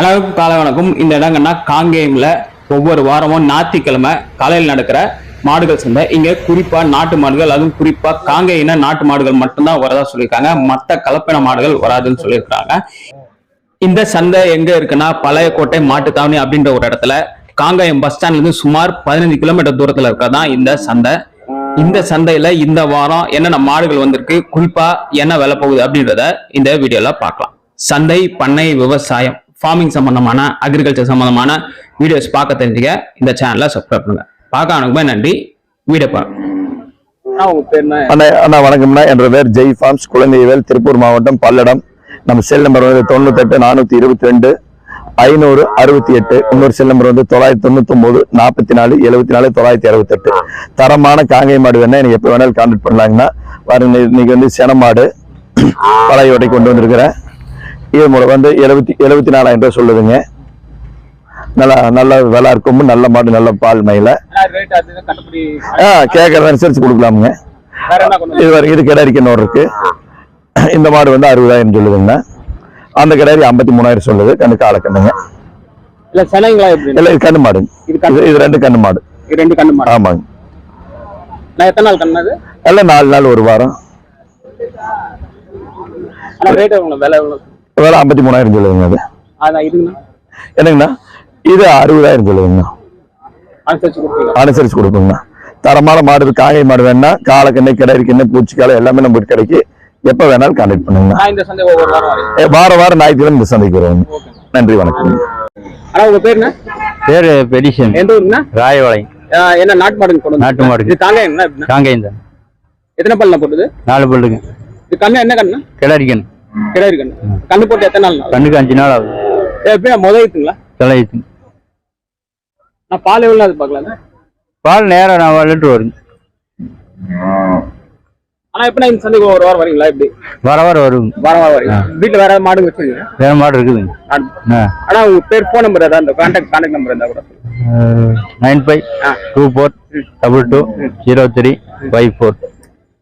அனைவருக்கும் காலை வணக்கம். இந்த இடங்கன்னா காங்கேயம்ல ஒவ்வொரு வாரமும் ஞாயிற்றுக்கிழமை காலையில் நடக்கிற மாடுகள் சந்தை. இங்க குறிப்பா நாட்டு மாடுகள் அதுவும் குறிப்பா காங்கேயின நாட்டு மாடுகள் மட்டும்தான் வரதா சொல்லியிருக்காங்க. மற்ற கலப்பின மாடுகள் வராதுன்னு சொல்லியிருக்காங்க இந்த சந்தை எங்க இருக்குன்னா பழைய கோட்டை மாட்டுத்தாவணி அப்படின்ற ஒரு இடத்துல காங்கேயம் பஸ் ஸ்டாண்ட்ல இருந்து சுமார் பதினஞ்சு கிலோமீட்டர் தூரத்துல இருக்கதான் இந்த சந்தை. இந்த சந்தையில இந்த வாரம் என்னென்ன மாடுகள் வந்திருக்கு குறிப்பா என்ன விலை போகுது அப்படின்றத இந்த வீடியோல பார்க்கலாம். சந்தை பண்ணை விவசாயம். ஃபார்மிங் சம்பந்தமான அக்ரிகல்ச்சர் சம்பந்தமான வீடியோஸ் பார்க்க தெரிஞ்சுக்க இந்த சேனலை சப்ஸ்கிரைப் பண்ணுங்க. பார்க்க அனுப்புமே நன்றி. வீடியோ பாருங்க. அண்ணா அண்ணா வணக்கம்ண்ணா. என்ற பேர் ஜெய் ஃபார்ம்ஸ் குழந்தைவேல் திருப்பூர் மாவட்டம் பல்லடம். நம்ம செல் நம்பர் வந்து தொண்ணூத்தெட்டு நானூத்தி இருபத்தி ரெண்டு ஐநூறு அறுபத்தி எட்டு. இன்னொரு செல் நம்பர் வந்து தொள்ளாயிரத்தி தொண்ணூத்தி ஒன்பது நாற்பத்தி நாலு எழுபத்தி நாலு தொள்ளாயிரத்தி அறுபத்தி எட்டு தரமான காங்கை மாடு வேணா எனக்கு எப்போ வேணாலும் கான்டாக்ட் பண்ணலாங்கண்ணா. இன்னைக்கு வந்து சென மாடு பழைய வடை கொண்டு வந்திருக்கிறேன். இது மூலம் வந்து எழுபத்தி எழுபத்தி நாலாயிரம் ரூபாய் சொல்லுதுங்க. நல்லா நல்ல விலை இருக்கும். நல்ல மாடு நல்ல பால் மயில. ஆ கேட்கறத அனுசரிச்சு கொடுக்கலாமுங்க. இது வரைக்கும் இது கிண்ணம் இருக்கு இந்த மாடு வந்து அறுபதாயிரம் சொல்லுதுங்க. அந்த கிடாரி ஐம்பத்தி மூணாயிரம் சொல்லுது. கண்ணு காலை கண்ணுங்க. இல்ல சிலைங்களா இல்ல இது கண்ணு மாடு. இது ரெண்டு கண்ணு மாடு. ரெண்டு கண்ணு மாடு. ஆமாங்க. நான் எத்தனை நாள் கண்ணது எல்லாம் நாலு நாள் ஒரு வாரம். ரேட் விலை வேலை ஐம்பத்தி மூணாயிரம் சொல்லுதுங்க அது. என்னங்கண்ணா? இது அறுபதாயிரம் சொல்லுதுங்கண்ணா. அனுசரிச்சு கொடுப்பீங்க அனுசரிச்சு கொடுப்போங்கண்ணா. தரமான மாடு காங்கை மாடு வேணா காலை கண்ணு கிடாரி கண்ணு பூச்சிக்காலை எல்லாமே நம்ம கிடைக்கு. எப்ப வேணாலும் கான்டாக்ட் சந்தை ஒவ்வொரு வாரம் ஞாயிற்றுக்கிழமை இந்த சந்தைக்கு வருவாங்க நன்றி வணக்கம். ஆனா உங்க பேர் என்ன? பேரு பெடிஷன் எந்த ஊருங்கண்ணா? ராயவளை. ஆஹ் என்ன நாட்டு மாடுங்க நாட்டு. இது என்ன எப்படின்னா காங்கேயம் தான். எத்தனை பல்ல போட்டுது? நாலு பல்லுங்க. இது கண்ணு என்ன கண்ணு கிளறிக்கன் கிடையாது கண்ணு கண்ணு போட்டு எத்தனை நாள்? கண்ணுக்கு அஞ்சு நாள் ஆகுது. ஏ, எப்படின்னா முதலுங்களா தலையுது நான் பால் எவ்வளவு அது பார்க்கலாம் பால் நேரம் நான் லிட்டர் வருங்க ஆனா எப்படின்னா இந்த சந்தைக்கு ஒரு வாரம் வரீங்களா? எப்படி? வர வர வருங்க வாரம் வாரம் வரீங்க வீட்டுல வேற மாடு வச்சிருக்கீங்க வேற மாடு இருக்குதுங்க. ஆனா உங்க பேர் போன் நம்பர் ஏதாவது அந்த கான்டாக்ட் கான்டாக்ட் நம்பர் இருந்தா கூட சொல்லுங்க. Nine five. Two four double two zero three five four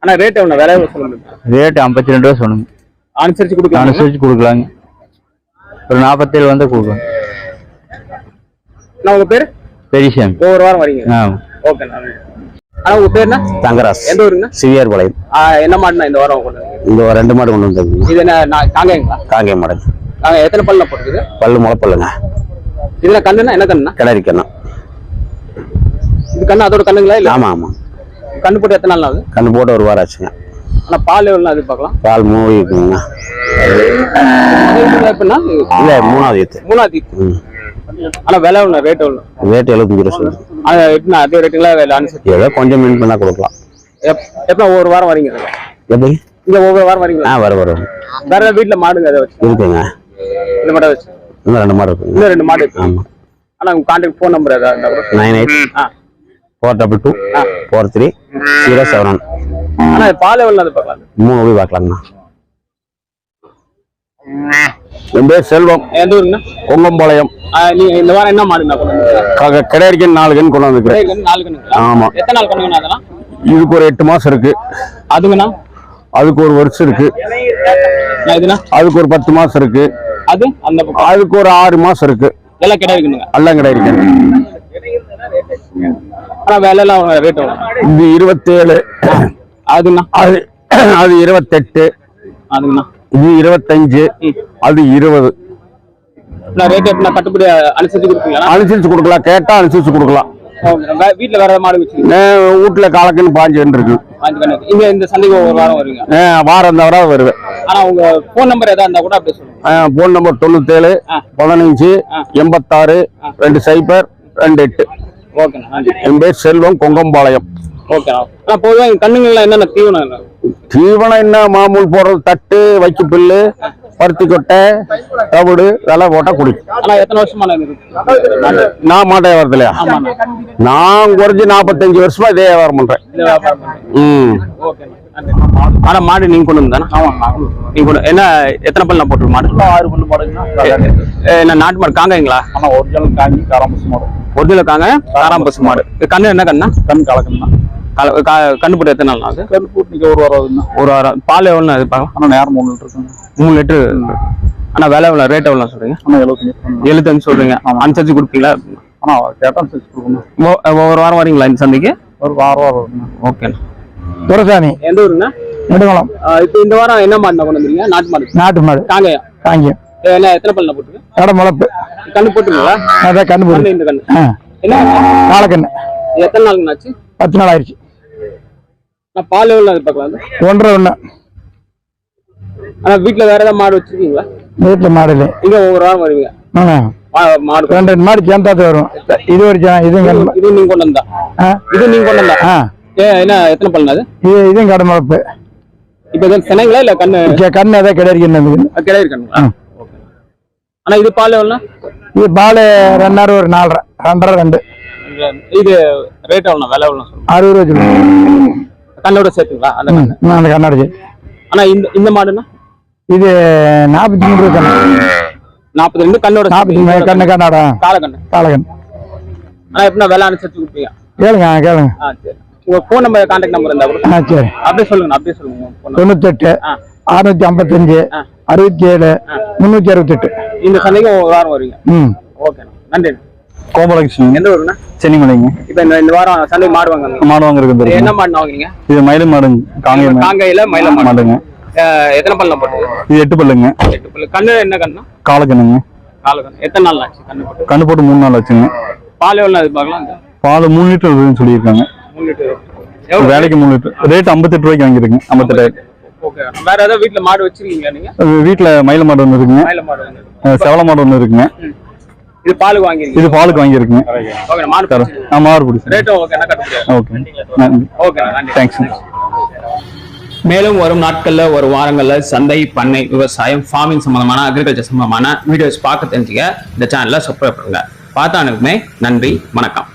ஆனா ரேட் எவ்வளவு விலை சொல்லுங்க. ரேட்டு ஐம்பத்தி ரெண்டு ரூபா சொன்னுங்க அனுசரிச்சு கொடுக்கலாம்? அனுசரிச்சு கொடுக்கலாங்க. ஒரு நாற்பத்தேழு வந்தால் கொடுக்கலாம். நான் உங்க பேரு? பெரிசாமி ஒவ்வொரு வாரம் வரீங்க. ஆ. ஓகே ஆனா உங்க பேர் என்ன தங்கராஸ் எந்த ஊருங்க சிவியார் பாளையம் என்ன மாடுனா இந்த வாரம் கொண்டு? இந்த ரெண்டு மாடு கொண்டு வந்ததுங்க இது என்ன நான் காங்கேயங்களா? காங்கேய மாடு. நாங்க எத்தனை பல்ல போட்டுருக்குது? பல்லு முளைப்பல்லுங்க இதுல கண்ணுனா என்ன கண்ணுனா கிடாரி கண்ணம் இது கண்ணு அதோட கண்ணுங்களா இல்ல? ஆமா ஆமா. கண்ணு போட்டு எத்தனை நாள் ஆகுது? கண்ணு போட்டு ஒரு வாரம் ஆச்சுங்க. ஆனா பால் எவ்வளவு அது பார்க்கலாம். பால் மூணு இருக்குங்க எப்படின்னா இல்ல மூணாவது ஈத்து. மூணாவது ம். ஆனா விலை எவ்வளவு ரேட் எவ்வளவு ரேட் எழுபத்தஞ்சு ரூபா சொல்லுங்க ஆனா எப்படின்னா அதே ரேட்டுங்களா அனுசரிச்சு. ஏதோ கொஞ்சம் மீன் பண்ணா கொடுக்கலாம். எப்- எப்படின்னா ஒவ்வொரு வாரம் வரீங்க. எப்படி? இங்க ஒவ்வொரு வாரம் வரீங்களா? ஆ வரும் வரும் வேற ஏதாவது வீட்டுல மாடுங்க அதை வச்சு. இருக்குங்க. இந்த மாட்டை வச்சு. இன்னும் ரெண்டு மாடு இருக்குங்க. இன்னும் ரெண்டு மாடு இருக்கு. ஆமா. ஆனா உங்க கான்டாக்ட் ஃபோன் நம்பர் ஏதாவது நைன் எயிட் ஆ. Four double two. Four three zero seven one. ஆனா பால் எவ்வளவு அது பார்க்கலாம்? மூணு போய் பார்க்கலாங்கண்ணா என் பேர் செல்வம். எந்த ஊருங்கண்ணா கொங்கம்பாளையம். ஆ, நீங்க இந்த வாரம் என்ன மாடுங்கண்ணா கொண்டு கிடையாடிக்கன் நாலு கண் கொண்டு வந்துக்கிறேன் ரேட் வந்து நாலு கண்ணுங்களா ஆமா. எத்தனை நாள் அதெல்லாம்? இதுக்கு ஒரு எட்டு மாசம் இருக்கு. அதுங்கண்ணா அதுக்கு ஒரு வருஷம் இருக்கு. அதுக்கு ஒரு பத்து மாசம் இருக்கு. அது? அந்த அதுக்கு ஒரு ஆறு மாசம் இருக்கு. எல்லாம் கிடையாதுங்க எல்லாம் கிடையாடிக்கன் ஆனா விலை எல்லாம் ரேட் இது இருபத்தேழு. அதுண்ணா அது அது இருபத்தெட்டு. அதுங்கண்ணா. இது இருபத்தஞ்சு. அது இருபது. ரேட் எப்படின்னா கட்டுப்படி அனுசரிச்சு கொடுப்பீங்களா அனுசரிச்சு கொடுக்கலாம். கேட்டா அனுசரிச்சு கொடுக்கலாம். வீட்டுல வேற மாடு நான் வீட்டுல காலக்குன்னு பாஞ்சு கன்று இருக்கு. இங்க இந்த சந்தைக்கு ஒவ்வொரு வாரம் வருவீங்க. வாரம் தவிர வருவேன். ஆனா உங்க நம்பர் ஏதாவது இருந்தா கூட அப்படியே சொல்லுங்க. ஃபோன் நம்பர் தொண்ணூத்தேழு. பதினஞ்சு. எண்பத்தாறு ரெண்டு சைபர் ரெண்டு எட்டு. என் பேர் செல்வம் கொங்கம்பாளையம். ஓகேண்ணா ஆனா பொதுவாக கண்ணுங்கள்லாம் என்னென்ன தீவனம் என்ன? தீவனம் என்ன? மாமூல் போடுறது தட்டு வைக்க புல்லு பருத்தி கொட்டை தவிடு இதெல்லாம் போட்டா குடிக்கும். ஆனா எத்தனை வருஷமா நான் வியாபாரத்துலயா? ஆமாண்ணா நான் குறைஞ்சு நாற்பத்தஞ்சு வருஷமா இதே வியாபாரம் பண்றேன். ம். ஆனா மாடு நீங்க கொண்டு வந்தானே நீங்க கொண்டு என்ன எத்தனை பல் நான் போட்டு மாடு? ஆறு பல்லு மாடுங்கன்னா என்ன நாட்டு மாடு காங்காய்ங்களா? ஆனா ஒரிஜினல் காஞ்சி காராமஸ் மாடு. ஒரிஜினல் காங்க காராம் பசு மாடு. இது கண்ணு என்ன கண்ணா? கண் கலக்கணும் கல- கா- கண்ணு போட்டு எத்தனை நாள் ஆகுது கண் பூட்டிக்கு ஒரு வாரம் ஆகுதுண்ணா. ஒரு வாரம். பால் எவ்வளோ அது பார்க்கலாம் ஆனா நேரம் மூணு லிட்டர் இருக்குங்க மூணு லிட்டரு. ஆனா விலை எவ்வளோ? ரேட் எவ்வளோ சொல்றீங்க? ஆனால் எழுபத்தஞ்சு எழுபத்தஞ்சு சொல்றீங்க. அனுசரிச்சு கொடுப்பீங்களா? ஆனால் கேட்டால் செஞ்சு கொடுக்கணும். ஒவ்வொரு வாரம் வரீங்களா இந்த சந்தைக்கு? ஒரு வாரம் வாரம் வருங்க ஓகேண்ணா. துரசாமி. எந்த ஊருங்க நெடுங்குளம். இப்போ இந்த வாரம் என்ன மாடு கொண்டு வந்துருக்கீங்க நாட்டு மாடு. நாட்டு மாடு. காங்கயம். காங்கியம். என்ன எத்தனை பல்ல போட்டுருக்கு? கடை முளப்பு. கண்ணு போட்டுருங்களா அதான் கண்ணு கண்ணு போடு இந்த கண்ணு என்ன? காலக்கண்ணு எத்தனை நாளுங்க ஆச்சு? பத்து நாள் ஆயிடுச்சு. பால் எவ்வளோ எதிர்பார்க்கலாம் ஒன்றரை ஒன்று ஆனா வீட்டுல வேற ஏதாவது மாடு வச்சிருக்கீங்களா? வீட்டில் மாடு இல்லை. இங்க ஒவ்வொரு வாரம் வருவீங்க. மாடு. ரெண்டு ரெண்டு மாடு சேர்ந்தாத்து வரும். இது ஒரு கடை இது நீங்க கொண்டு வந்தா. இது நீங்க கொண்டு வந்தா. ஆ. ஏ என்ன எத்தனை பல்லுங்க அது? இது இதுவும் கடை இப்ப இது சென்னைங்களா இல்ல கண்ணு? கண்ணு எதாவது கிடையாது கிடையாது கண்ணுங்களா இது பால் எவ்வளோ இது பால் ரெண்டாயிரம் ஒரு நாலரை. ரெண்டரை ரெண்டு. இது ரேட் எவ்வளோ விலை எவ்வளோ அறுபது ரூபா சொல்லுங்க. கண்ணோட சேர்த்துங்களா அந்த அந்த கண்ணாடி. ஆனா இந்த இந்த மாடுன்னா? இது நாற்பத்தி மூணு கண்ணு. நாற்பது ரெண்டு கண்ணோட நாற்பத்தி கண்ணு கண்ணாடா. கால கண்ணு. காலக்கண்ணு ஆனா எப்படின்னா விலை அனுசரிச்சு கொடுப்பீங்க. கேளுங்க கேளுங்க. ஆ சரி. உங்க ஃபோன் நம்பர் கான்டாக்ட் நம்பர் இருந்தா கூட ஆ சரி. அப்படியே சொல்லுங்க அப்படியே சொல்லுங்க. தொண்ணூத்தெட்டு அறுநூத்தி ஐம்பத்தஞ்சு. அறுபத்தி ஏழு முன்னூத்தி அறுபத்தெட்டு. இந்த சந்தைக்கு வாரம் வருவீங்க. ம். ஓகே நன்றி. கோபாலகிருஷ்ணன் எந்த ஊருண்ணா? சென்னிமலைங்க. இப்ப இந்த இந்த வாரம் சந்தை மாடு வாங்க மாடு வாங்குறது என்ன மாடு வாங்குறீங்க இது மயிலும் மாடுங்க. காங்கேயம் காங்கையில மயில மாடுங்க. எத்தனை பல்ல போட்டு இது எட்டு பல்லுங்க. எட்டு பல்லு. கண்ணு என்ன கண்ணா? காலக்கண்ணுங்க. கால கண்ணு எத்தனை நாள் ஆச்சு கண்ணு போட்டு? கண்ணு போட்டு மூணு நாள் ஆச்சுங்க. பால் எதிர்பார்க்கலாம்? பால் மூணு லிட்டர் வருதுன்னு சொல்லியிருக்காங்க. மூணு லிட்டர். வேலைக்கு மூணு லிட்டர். ரேட் ஐம்பத்தெட்டு ரூபாய்க்கு வாங்கியிருக்குங்க ஐம்பத்தெட்டாயிரம் ஓகே. வேற ஏதாவது வீட்டுல மாடு வச்சிருக்கீங்களா நீங்க? வீட்டில் மயில மாடு ஒன்று இருக்குங்க. மயில செவல மாடு ஒன்று இருக்குங்க. இது பாலுக்கு வாங்கிருக்கீங்க இது பாலுக்கு வாங்கியிருக்குங்க ஓகே மாடு ஆ பிடிச்சி ஓகே ஓகே ஓகே தேங்க்ஸ் மேலும் வரும் நாட்கள்ல ஒரு வாரங்கள்ல சந்தை பண்ணை விவசாயம் ஃபார்மிங் சம்பந்தமான அக்ரிகல்ச்சர் சம்பந்தமான வீடியோஸ் பார்க்க தெரிஞ்சுக்க இந்த சேனல்ல சப்ஸ்கிரைப் பண்ணுங்க. பார்த்தானுக்குமே நன்றி வணக்கம்.